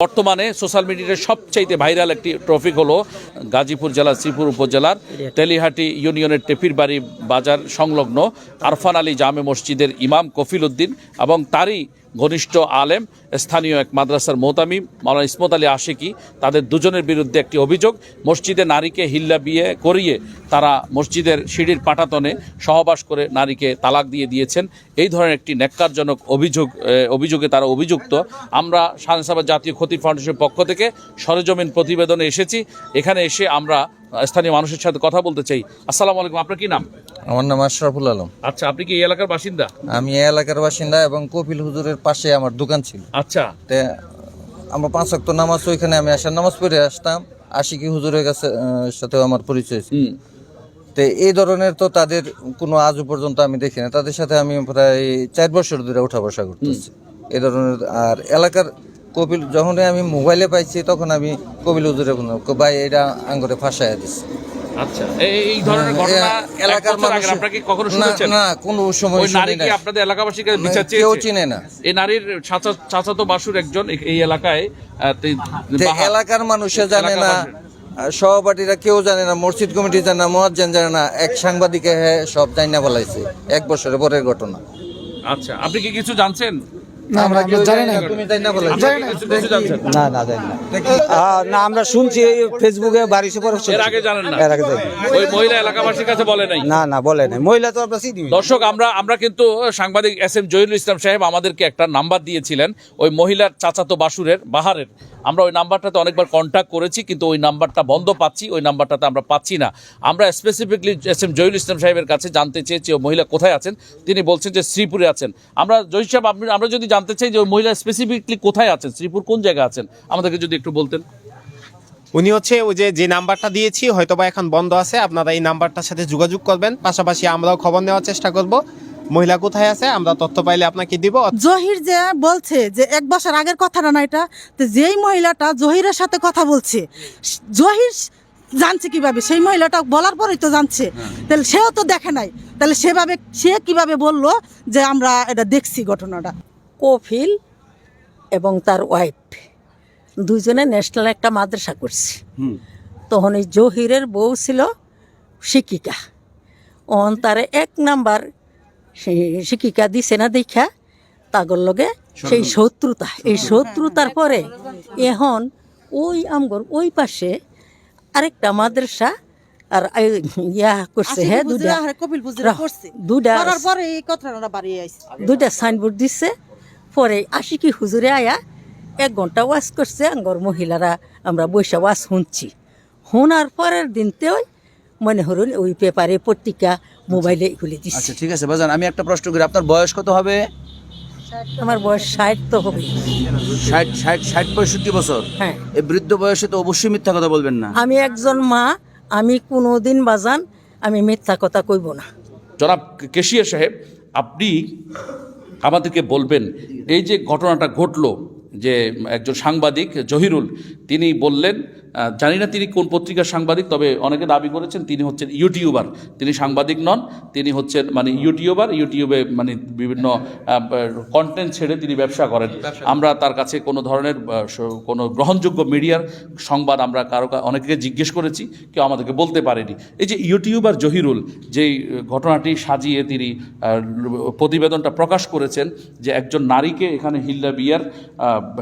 বর্তমানে সোশ্যাল মিডিয়ার সবচাইতে ভাইরাল একটি ট্রফিক হলো গাজীপুর জেলার শ্রীপুর উপজেলার তেলিহাটি ইউনিয়নের টেপির বাড়ি বাজার সংলগ্ন আরফান আলী জামে মসজিদের ইমাম কফিল উদ্দিন এবং তারই ঘনিষ্ঠ আলেম, স্থানীয় এক মাদ্রাসার মোহতামি মাওলানা ইসমত আলী আশিকি, তাদের দুজনের বিরুদ্ধে একটি অভিযোগ, মসজিদে নারীকে হিল্লা বিয়ে করিয়ে তারা মসজিদের সিঁড়ির পাটাতনে সহবাস করে নারীকে তালাক দিয়ে দিয়েছেন। এই ধরনের একটি ন্যাক্কারজনক অভিযোগ অভিযোগে তারা অভিযুক্ত। আমরা সানসাবাদ জাতীয় ক্ষতি ফাউন্ডেশনের পক্ষ থেকে সরেজমিন প্রতিবেদনে এসেছি। এখানে এসে আমরা স্থানীয় মানুষের সাথে কথা বলতে চাই। আসসালামু আলাইকুম আপনার কি নাম? আমার নাম আশরাফুল আলম। আচ্ছা আপনি কি এই এলাকার বাসিন্দা? আমি এই এলাকার বাসিন্দা এবং কপিল হুজুরের পাশে আমার দোকান ছিল। আচ্ছা। তে আমরা পাঁচ ওয়াক্ত নামাজ ওইখানে আমি আসার নামাজ পড়ে আসতাম। আশিকি হুজুরের কাছে সাথেও আমার পরিচয় ছিল। তো এই ধরনের তো তাদের কোনো আজও পর্যন্ত আমি দেখি না। তাদের সাথে আমি প্রায় চার বছর ধরে উঠা বসা করতেছি। এই ধরনের আর এলাকার কপিল যখনই আমি মোবাইলে পাইছি তখন আমি কপিল হুজুরে ফোন ভাই এটা আঙ্গরে ফাঁসাইয়া দিচ্ছে আচ্ছা এই- এই ধরনের ঘটনা এলাকার এলাকার মানুষ আপনারা কি কখনো শুনেছেন? না কোনো সময় নারী কি আপনাদের এলাকাবাসীর কাছে বিচার কেউ চিনে না। এই নারীর চাচা চাচাতো বাসুর একজন এই- এলাকায় এলাকার মানুষে জানে না সহপাঠীরা কেউ জানে না মসজিদ কমিটি জানে না মহাজ্জান জানে না এক সাংবাদিকে হ্যাঁ সব জানি বলাইছে এক বছরের পরের ঘটনা। আচ্ছা আপনি কি কিছু জানছেন? না তুমি জানি না। বলাইছো আপনি কি কিছু কিছু জানছেন না না জানি না। না আমরা শুনছি ফেসবুকে বাড়ি সুপার এর আগে জানেন না। এর আগে জানি। ওই মহিলা এলাকাবাসীর কাছে বলে নাই। না না বলে নাই। মহিলা তো আমরা চিনি। দর্শক আমরা আমরা কিন্তু সাংবাদিক এস এম জহিরুল ইসলাম সাহেব আমাদেরকে একটা নাম্বার দিয়েছিলেন। ওই মহিলার চাচাতো বাসুরের বাহারের। আমরা ওই নাম্বারটাতে অনেকবার কন্ট্যাক্ট করেছি কিন্তু ওই নাম্বারটা বন্ধ পাচ্ছি ওই নাম্বারটাতে আমরা পাচ্ছি না। আমরা specifically S M Zahirul Islam সাহেবের কাছে জানতে চেয়েছি ওই মহিলা কোথায় আছেন? তিনি বলছেন যে শ্রীপুরে আছেন। আমরা জহির সাহেব আপনি আমরা যদি জানতে চাই যে ওই মহিলা স্পেসিফিকলি কোথায় আছেন? শ্রীপুর কোন জায়গায় আছেন? আমাদেরকে যদি একটু বলতেন। উনি হচ্ছে ওই যে যে নাম্বারটা দিয়েছি হয়তোবা এখন বন্ধ আছে আপনারা এই নাম্বারটার সাথে যোগাযোগ করবেন। পাশাপাশি আমরাও খবর নেওয়ার চেষ্টা করব। মহিলা কোথায় আছে আমরা তথ্য পাইলে আপনাকে দিব। জহির যে বলছে যে এক বছর আগের কথাটা না এটা তো যেই মহিলাটা জহিরের সাথে কথা বলছে জহির জানছে কীভাবে? সেই মহিলাটা বলার পরেই তো জানছে। তাহলে সেও তো দেখে নাই। তাহলে সেভাবে সে কীভাবে বলল যে আমরা এটা দেখছি ঘটনাটা? কফিল এবং তার ওয়াইফ। দুইজনে ন্যাশনাল একটা মাদ্রাসা করছে। তখন এই জহিরের বউ ছিল শিক্ষিকা। অন তারে এক নাম্বার শিক্ষিকা দিছে না দেখা তাগর লগে সেই শত্রুতা। এই শত্রুতার পরে এখন ওই আমগর ওই পাশে আরেকটা মাদ্রাসা আর ইয়া করছে হ্যাঁ দুটা দুটা দুইটা সাইনবোর্ড দিচ্ছে পরে আশিকি হুজুরে আয়া এক ঘণ্টা ওয়াশ করছে আঙ্গর মহিলারা আমরা বৈশা ওয়াশ শুনছি। শোনার পরের দিনতে ওই মনে হরুন ওই পেপারে পত্রিকা মোবাইলে খুলে আচ্ছা দিচ্ছে ঠিক আছে বাজান আমি একটা প্রশ্ন করি আপনার বয়স কত হবে? আমার বয়স ষাট তো হবে। ষাট ষাট ষাট পঁয়ষট্টি বছর? হ্যাঁ। এই বৃদ্ধ বয়সে তো অবশ্যই মিথ্যা কথা বলবেন না। আমি একজন মা আমি কোনো দিন বাজান আমি মিথ্যা কথা কইব না। জনাব কেশিয়া সাহেব আপনি আমাদেরকে বলবেন এই যে ঘটনাটা ঘটলো যে একজন সাংবাদিক জহিরুল তিনি বললেন জানি না তিনি কোন পত্রিকার সাংবাদিক তবে অনেকে দাবি করেছেন তিনি হচ্ছেন ইউটিউবার। তিনি সাংবাদিক নন তিনি হচ্ছেন মানে ইউটিউবার ইউটিউবে মানে বিভিন্ন কন্টেন্ট ছেড়ে তিনি ব্যবসা করেন। আমরা তার কাছে কোনো ধরনের কোনো গ্রহণযোগ্য মিডিয়ার সংবাদ আমরা কারও অনেকে জিজ্ঞেস করেছি কেউ আমাদেরকে বলতে পারেনি। এই যে ইউটিউবার জহিরুল যেই ঘটনাটি সাজিয়ে তিনি প্রতিবেদনটা প্রকাশ করেছেন যে একজন নারীকে এখানে হিল্লা বিয়ার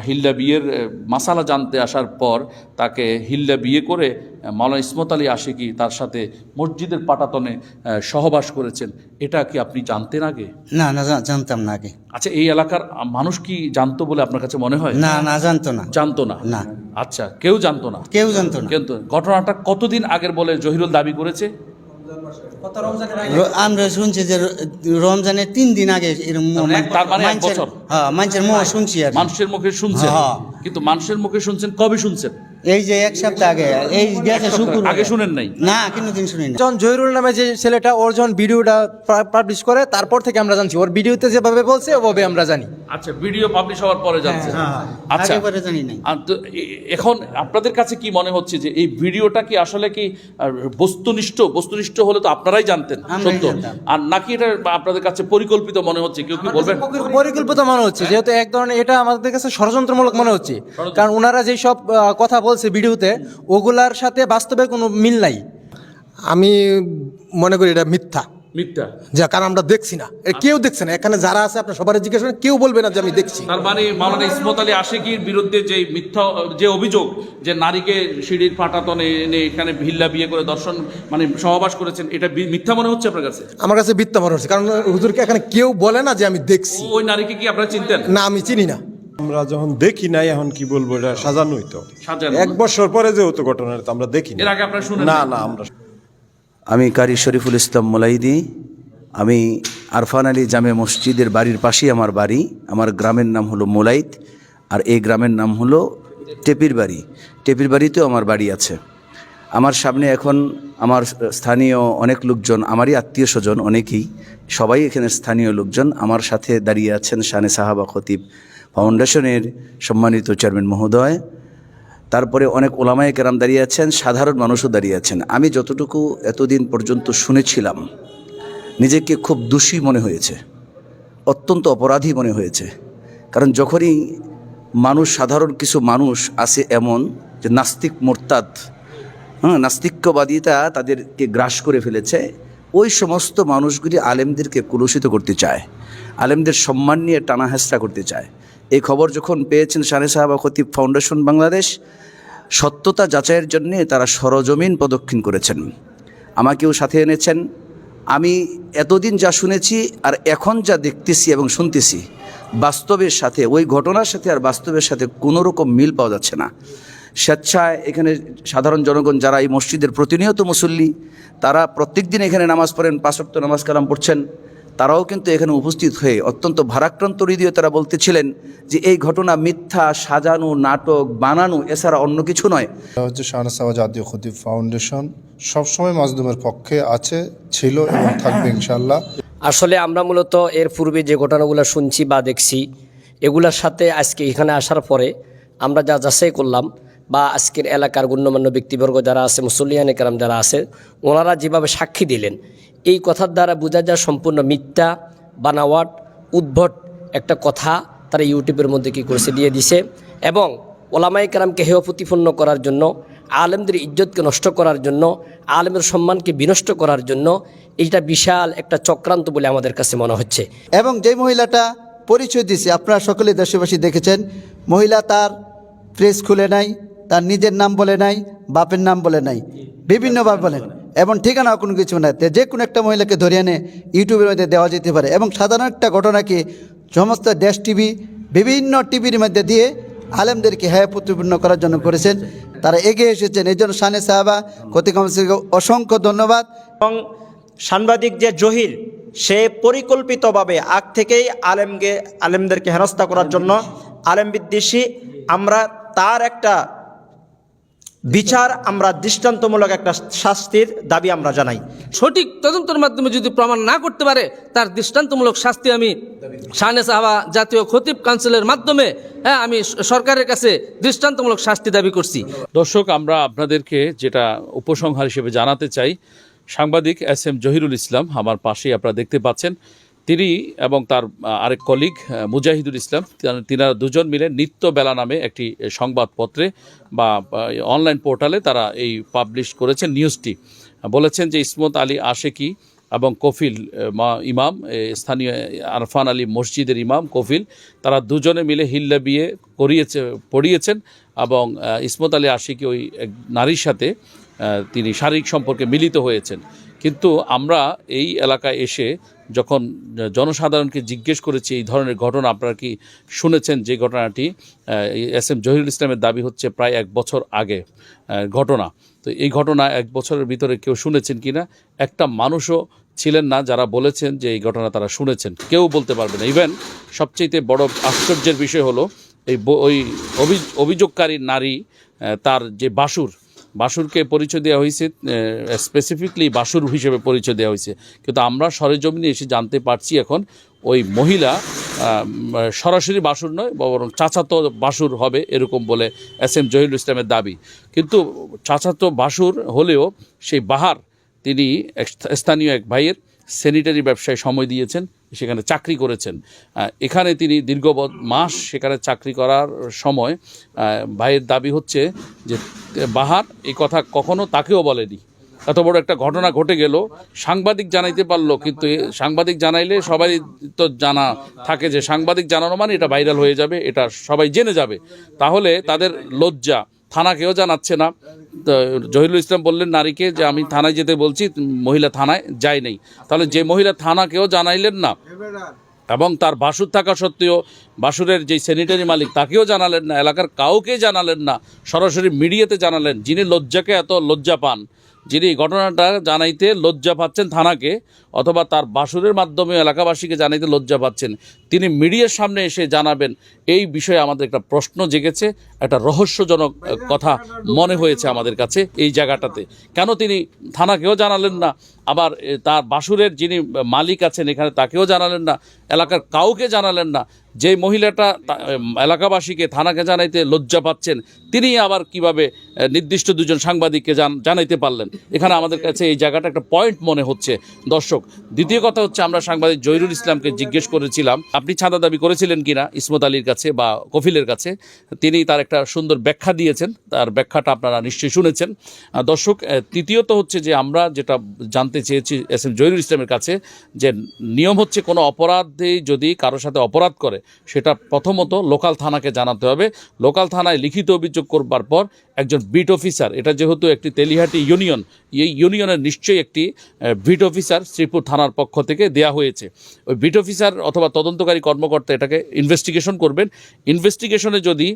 হিল্লা বিয়ের মাসালা জানতে আসার পর তাকে হিল্লা বিয়ে করে মাওলানা ইসমত আলী আশিকি তার সাথে মসজিদের পাটাতনে সহবাস করেছেন। এটা কি আপনি জানতেন আগে? না না জানতাম না আগে। আচ্ছা এই এলাকার মানুষ কি জানতো বলে আপনার কাছে মনে হয়? না না জানতো না। জানতো না? না। আচ্ছা কেউ জানতো না? কেউ জানতো না। কিন্তু ঘটনাটা কতদিন আগের বলে জহিরুল দাবি করেছে? আমরা শুনছি যে রমজানের তিন দিন আগে মানে- মানে মানুষের-। হ্যাঁ শুনছি আর মানুষের মুখে শুনছেন। হ্যাঁ। কিন্তু মানুষের মুখে শুনছেন কবে শুনছেন? এই যে এক সপ্তাহ আগে এই গেছে শুক্র আগে শুনেন নাই? না কোনোদিন শুনি না যখন জহিরুল নামে যে ছেলেটা ওর যখন ভিডিওটা পাবলিশ করে তারপর থেকে আমরা জানছি। ওর ভিডিওতে যেভাবে বলছে ওভাবে আমরা জানি। আচ্ছা ভিডিও পাবলিশ হওয়ার পরে যাচ্ছে আচ্ছা। আগে পরে জানি নাই। এখন আপনাদের কাছে কি মনে হচ্ছে যে এই ভিডিওটা কি আসলে কি বস্তুনিষ্ঠ? বস্তুনিষ্ঠ হলে তো আপনারাই জানতেন সত্য। আর নাকি এটা আপনাদের কাছে পরিকল্পিত মনে হচ্ছে? কেউ কি বলবেন? পরিকল্পিত মনে হচ্ছে। যেহেতু এক ধরনের এটা আমাদের কাছে ষড়যন্ত্রমূলক মনে হচ্ছে। কারণ ওনারা যেই সব আহ, কথা বলছে ভিডিওতে ওগুলার সাথে বাস্তবে কোনো মিল নাই। আমি মনে করি এটা মিথ্যা। মিথ্যা? যে কারণ আমরা দেখছি না। কেউ দেখছে না। এখানে যারা আছে আপনার সবার জিজ্ঞেস করেন কেউ বলবে না যে আমি দেখছি। তার মানে মাওলানা ইসমত আলী আশিকির বিরুদ্ধে যে মিথ্যা যে অভিযোগ যে নারীকে সিঁড়ির পাটাতনে এনে এখানে ভিল্লা বিয়ে করে দর্শন মানে সহবাস করেছেন এটা মিথ্যা মনে হচ্ছে আপনার কাছে? আমার কাছে মিথ্যা মনে হচ্ছে। কারণ হুজুরকে এখানে কেউ বলে না যে আমি দেখছি। ওই নারীকে কি আপনারা চিনতেন? না আমি চিনি না। আমরা যখন দেখি নাই এখন কি বলব এটা সাজানোই তো। এক বছর পরে যে হতো ঘটনাটা তো আমরা দেখি এর আগে আপনারা শুনেন না না আমরা আমি কারি শরীফুল ইসলাম মোলাইদি আমি আরফান আলী জামে মসজিদের বাড়ির পাশেই আমার বাড়ি আমার গ্রামের নাম হলো মোলাইত আর এই গ্রামের নাম হলো টেপির বাড়ি। টেপির বাড়িতেও আমার বাড়ি আছে। আমার সামনে এখন আমার স্থানীয় অনেক লোকজন আমারই আত্মীয় স্বজন অনেকেই সবাই এখানে স্থানীয় লোকজন আমার সাথে দাঁড়িয়ে আছেন শানে সাহাবা খতিব। ফাউন্ডেশনের সম্মানিত চেয়ারম্যান মহোদয়, তারপরে অনেক ওলামায় কেরাম দাঁড়িয়ে আছেন, সাধারণ মানুষও দাঁড়িয়ে আছেন। আমি যতটুকু এতদিন পর্যন্ত শুনেছিলাম, নিজেকে খুব দোষী মনে হয়েছে, অত্যন্ত অপরাধী মনে হয়েছে। কারণ যখনই মানুষ, সাধারণ কিছু মানুষ আছে এমন যে নাস্তিক মোরতাদ হ্যাঁ নাস্তিক্যবাদিতা তাদেরকে গ্রাস করে ফেলেছে, ওই সমস্ত মানুষগুলি আলেমদেরকে কুলুষিত করতে চায়, আলেমদের সম্মান নিয়ে টানা হেঁচড়া করতে চায়। এই খবর যখন পেয়েছেন শানে সাহাবা খতিব ফাউন্ডেশন বাংলাদেশ, সত্যতা যাচাইয়ের জন্যে তারা সরজমিন প্রদক্ষিণ করেছেন। আমাকেও সাথে এনেছেন। আমি এতদিন যা শুনেছি আর এখন যা দেখতেছি এবং শুনতেছি, বাস্তবের সাথে, ওই ঘটনার সাথে আর বাস্তবের সাথে কোনো রকম মিল পাওয়া যাচ্ছে না। স্বেচ্ছায় এখানে সাধারণ জনগণ যারা এই মসজিদের প্রতিনিয়ত মুসল্লি, তারা প্রত্যেকদিন এখানে নামাজ পড়েন পাঁচক্ত নামাজ কালাম পড়ছেন। তারাও কিন্তু এখানে উপস্থিত হয়ে অত্যন্ত ভারাক্রান্ত হৃদয়ে তারা বলতেছিলেন যে এই ঘটনা মিথ্যা সাজানো নাটক বানানো এছাড়া অন্য কিছু নয়। হচ্ছে শাহনাসাওয়া জাতীয় খতিব ফাউন্ডেশন। সবসময় মাজলুমের পক্ষে আছে ছিল এবং থাকবে ইনশাল্লাহ আসলে আমরা মূলত এর পূর্বে যে ঘটনাগুলো শুনছি বা দেখছি এগুলোর সাথে আজকে এখানে আসার পরে আমরা যা যাচাই করলাম বা আজকের এলাকার গণ্যমান্য ব্যক্তিবর্গ যারা আছে মুসল্লিয়ান একরাম যারা আছে ওনারা যেভাবে সাক্ষী দিলেন এই কথার দ্বারা বোঝা যায় সম্পূর্ণ মিথ্যা বানাওয়াট উদ্ভট একটা কথা তারা ইউটিউবের মধ্যে কি করেছে দিয়ে দিছে। এবং ওলামাই কারামকে হেয় প্রতিপন্ন করার জন্য আলেমদের ইজ্জতকে নষ্ট করার জন্য আলেমের সম্মানকে বিনষ্ট করার জন্য এইটা বিশাল একটা চক্রান্ত বলে আমাদের কাছে মনে হচ্ছে। এবং যে মহিলাটা পরিচয় দিছে আপনারা সকলে দেশবাসী দেখেছেন মহিলা তার প্রেস খুলে নাই তার নিজের নাম বলে নাই বাপের নাম বলে নাই বিভিন্নভাবে বলেন এবং ঠিকানা কোনো কিছু তো যে কোনো একটা মহিলাকে ধরে এনে ইউটিউবের মধ্যে দেওয়া যেতে পারে। এবং সাধারণ একটা ঘটনাকে সমস্ত দেশ টিভি, বিভিন্ন টিভির মধ্যে দিয়ে আলেমদেরকে হ্যায় প্রতিপূর্ণ করার জন্য করেছেন। তারা এগিয়ে এসেছেন। এই জন্য শানে সাহাবা কতি কমসিকে অসংখ্য ধন্যবাদ। এবং সাংবাদিক যে জহির, সে পরিকল্পিতভাবে আগ থেকেই আলেমকে, আলেমদেরকে হেনস্থা করার জন্য আলেম বিদ্বেষী। আমরা তার একটা বিচার আমরা দৃষ্টান্তমূলক একটা শাস্তির দাবি আমরা জানাই। সঠিক তদন্তের মাধ্যমে যদি প্রমাণ না করতে পারে তার দৃষ্টান্তমূলক শাস্তি আমি শাহনে সাহাবা জাতীয় খতিব কাউন্সিলের মাধ্যমে হ্যাঁ আমি সরকারের কাছে দৃষ্টান্তমূলক শাস্তি দাবি করছি। দর্শক আমরা আপনাদেরকে যেটা উপসংহার হিসেবে জানাতে চাই সাংবাদিক এস এম জহিরুল ইসলাম আমার পাশেই আপনারা দেখতে পাচ্ছেন। তিনি এবং তার আরেক কলিগ মুজাহিদুল ইসলাম তিনা- তিনারা দুজন মিলে নিত্য বেলা নামে একটি সংবাদপত্রে বা অনলাইন পোর্টালে তারা এই পাবলিশ করেছেন নিউজটি বলেছেন যে ইসমত আলী আশেকি এবং কফিল ইমাম স্থানীয় আরফান আলী মসজিদের ইমাম কফিল, তারা দুজনে মিলে হিল্লা বিয়ে করিয়েছে, পড়িয়েছেন এবং ইসমত আলী আশিকি ওই নারীর সাথে তিনি শারীরিক সম্পর্কে মিলিত হয়েছেন। কিন্তু আমরা এই এলাকায় এসে যখন জনসাধারণকে জিজ্ঞেস করেছি এই ধরনের ঘটনা আপনারা কি শুনেছেন যে ঘটনাটি এস এম জহিরুল ইসলামের দাবি হচ্ছে প্রায় এক বছর আগে ঘটনা। তো এই ঘটনা এক বছরের ভিতরে কেউ শুনেছেন কিনা? একটা মানুষও ছিলেন না যারা বলেছেন যে এই ঘটনা তারা শুনেছেন। কেউ বলতে পারবে না। ইভেন সবচেয়ে বড় আশ্চর্যের বিষয় হলো, এই ওই অভি- অভিযোগকারী নারী তার যে বাসুর বাসুরকে পরিচয় দেওয়া হয়েছে স্পেসিফিকলি বাসুর হিসেবে পরিচয় দেওয়া হয়েছে। কিন্তু আমরা সরেজমিনে এসে জানতে পারছি এখন, ওই মহিলা সরাসরি বাসুর নয় বরং চাচাতো বাসুর হবে এরকম বলে এস এম জহিরুল ইসলামের দাবি। কিন্তু চাচাতো বাসুর হলেও সেই বাহার, তিনি স্থানীয় এক ভাইয়ের স্যানিটারি ব্যবসায় সময় দিয়েছেন। সেখানে চাকরি করেছেন। এখানে তিনি দীর্ঘ মাস সেখানে চাকরি করার সময় ভাইয়ের দাবি হচ্ছে যে, বাহার, এই কথা কখনো তাকেও বলেনি। এত বড় একটা ঘটনা ঘটে গেল, সাংবাদিক জানাইতে পারল, কিন্তু সাংবাদিক জানাইলে সবাই তো জানা থাকে যে সাংবাদিক জানানো মানে এটা ভাইরাল হয়ে যাবে, এটা সবাই জেনে যাবে। তাহলে তাদের লজ্জা থানাকেও জানাচ্ছে না। তো জহিরুল ইসলাম বললেন নারীকে যে আমি থানায় যেতে বলছি, মহিলা থানায় যায় নাই। তাহলে যে মহিলা থানাকেও জানাইলেন না এবং তার বাসুর থাকা সত্ত্বেও বাসুরের যে স্যানিটারি মালিক তাকেও জানালেন না, এলাকার কাউকে জানালেন না, সরাসরি মিডিয়াতে জানালেন। যিনি লজ্জাকে এত লজ্জা পান, যিনি ঘটনাটা জানাইতে লজ্জা পাচ্ছেন থানাকে, অথবা তার বাসুরের মাধ্যমে এলাকাবাসীকে জানাইতে লজ্জা পাচ্ছেন তিনি মিডিয়ার সামনে এসে জানাবেন, এই বিষয়ে আমাদের একটা প্রশ্ন জেগেছে, একটা রহস্যজনক কথা মনে হয়েছে আমাদের কাছে এই জায়গাটাতে। কেন তিনি থানাকেও জানালেন না? আবার তার বাসুরের যিনি মালিক আছেন এখানে তাকেও জানালেন না? এলাকার কাউকে জানালেন না? যে মহিলাটা এলাকাবাসীকে থানাকে জানাইতে লজ্জা পাচ্ছেন, তিনি আবার কীভাবে নির্দিষ্ট দুজন সাংবাদিককে জান- জানাইতে পারলেন? এখানে আমাদের কাছে এই জায়গাটা একটা পয়েন্ট মনে হচ্ছে। দর্শক, দ্বিতীয় কথা হচ্ছে আমরা সাংবাদিক জহিরুল ইসলামকে জিজ্ঞেস করেছিলাম আপনি চাঁদা দাবি করেছিলেন কিনা ইসমত আলীর কাছে বা কফিলের কাছে, তিনি তার একটা সুন্দর ব্যাখ্যা দিয়েছেন। তার ব্যাখ্যাটা আপনারা নিশ্চয়ই শুনেছেন। দর্শক তৃতীয়ত হচ্ছে যে আমরা যেটা জানতে চেয়েছি এস এম জহিরুল ইসলামের কাছে, যে নিয়ম হচ্ছে কোনো অপরাধে যদি কারোর সাথে অপরাধ করে, সেটা প্রথমত লোকাল থানাকে জানাতে হবে। লোকাল থানায় লিখিত অভিযোগ করবার পর একজন বিট অফিসার, এটা যেহেতু একটি তেলিহাটি ইউনিয়ন, এই ইউনিয়নের নিশ্চয়ই একটি বিট অফিসার শ্রীপুর থানার পক্ষ থেকে দেয়া হয়েছে। ওই বিট অফিসার অথবা তদন্তকারী কর্মকর্তা এটাকে ইনভেস্টিগেশন করবেন। ইনভেস্টিগেশনে যদি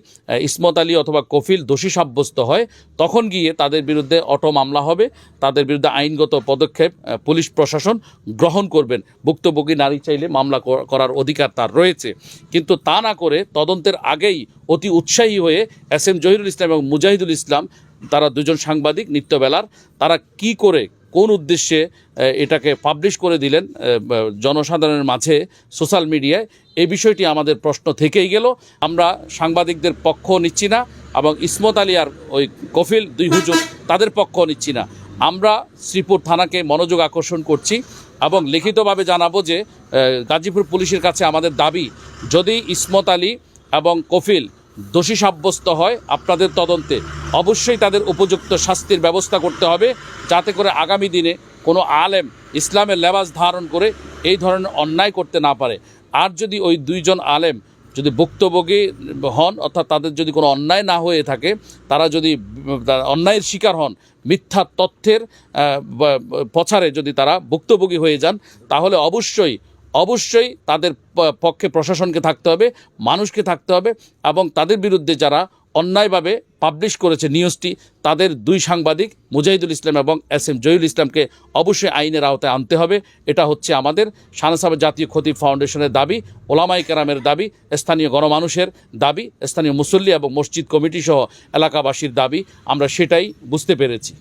ইসমত আলী অথবা কফিল দোষী সাব্যস্ত হয়, তখন গিয়ে তাদের বিরুদ্ধে অটো মামলা হবে। তাদের বিরুদ্ধে আইনগত পদক্ষেপ পুলিশ প্রশাসন গ্রহণ করবেন। ভুক্তভোগী নারী চাইলে মামলা করার অধিকার তার রয়েছে। কিন্তু তা না করে তদন্তের আগেই অতি উৎসাহী হয়ে এস এম জহিরুল ইসলাম এবং মুজাহিদুল ইসলাম, তারা দুজন সাংবাদিক নিত্যবেলার, তারা কি করে, কোন উদ্দেশ্যে এটাকে পাবলিশ করে দিলেন জনসাধারণের মাঝে সোশ্যাল মিডিয়ায় এই বিষয়টি আমাদের প্রশ্ন থেকেই গেল। আমরা সাংবাদিকদের পক্ষ নিচ্ছি না, এবং ইসমত আলী আর ওই কফিল দুই হুজুর তাদের পক্ষ নিচ্ছি না। আমরা শ্রীপুর থানাকে মনোযোগ আকর্ষণ করছি, এবং লিখিতভাবে জানাব যে গাজীপুর পুলিশের কাছে আমাদের দাবি, যদি ইসমত আলী এবং কফিল দোষী সাব্যস্ত হয় আপনাদের তদন্তে। অবশ্যই তাদের উপযুক্ত শাস্তির ব্যবস্থা করতে হবে যাতে করে আগামী দিনে কোনো আলেম ইসলামের লেবাস ধারণ করে এই ধরনের অন্যায় করতে না পারে। আর যদি ওই দুইজন আলেম যদি ভুক্তভোগী হন, অর্থাৎ তাদের যদি কোনো অন্যায় না হয়ে থাকে, তারা যদি অন্যায়ের শিকার হন, মিথ্যা তথ্যের পছারে যদি তারা ভুক্তভোগী হয়ে যান, তাহলে অবশ্যই অবশ্যই তাদের পক্ষে প্রশাসনকে থাকতে হবে, মানুষকে থাকতে হবে এবং তাদের বিরুদ্ধে যারা অন্যায়ভাবে পাবলিশ করেছে নিউজটি, তাদের দুই সাংবাদিক, মুজাহিদুল ইসলাম এবং এস এম জহিরুল ইসলামকে অবশ্যই আইনের আওতায় আনতে হবে। এটা হচ্ছে আমাদের সানাসাবা জাতীয় ক্ষতি ফাউন্ডেশনের দাবি ওলামাই কেরামের দাবি, স্থানীয় গণমানুষের দাবি, স্থানীয় মুসল্লি এবং মসজিদ কমিটি সহ এলাকাবাসীর দাবি। আমরা সেটাই বুঝতে পেরেছি।